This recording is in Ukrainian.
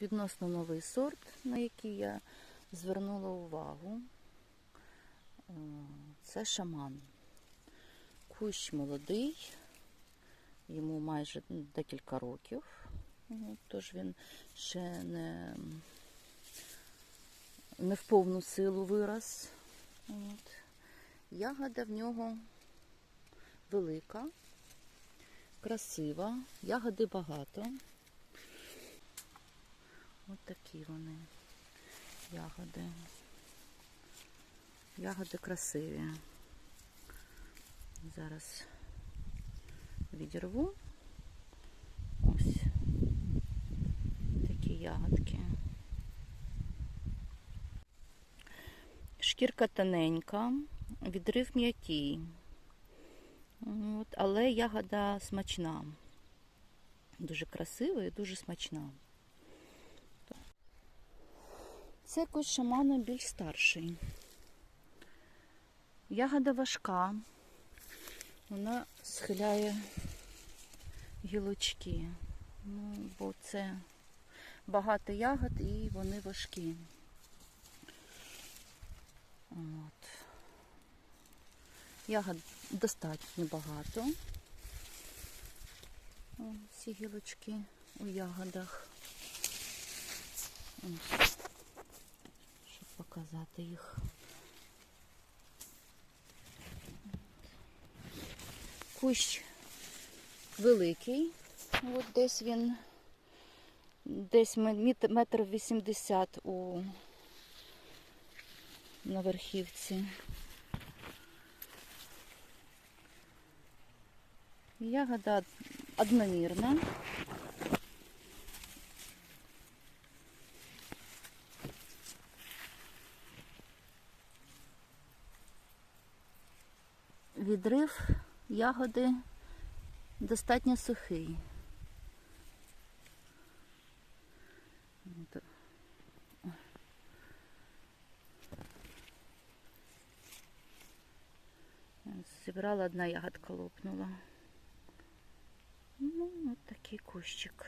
відносно новий сорт, на який я звернула увагу. Е, Це шаман. Кущ молодий, йому майже ну, декілька років, Ну, тож він ще не, не в повну силу вираз. От. Ягода в нього велика, красива, ягоди багато. Ось такі вони ягоди. Ягоди красиві. Зараз відірву. Ось такі ягодки. Шкірка тоненька, відрив м'який. Але ягода смачна. Дуже красива і дуже смачна. Це кущ шамана більш старший. Ягода важка. Вона схиляє гілочки. Ну, бо це багато ягод і вони важкі. От. Ягод достатньо багато. О, ці гілочки у ягодах. Показати їх. Кущ великий. От десь він десь метр вісімдесят у на верхівці. Ягода одномірна. Відрив ягоди достатньо сухий. Зібрала одна ягодка лопнула. Ну, от такий кущик.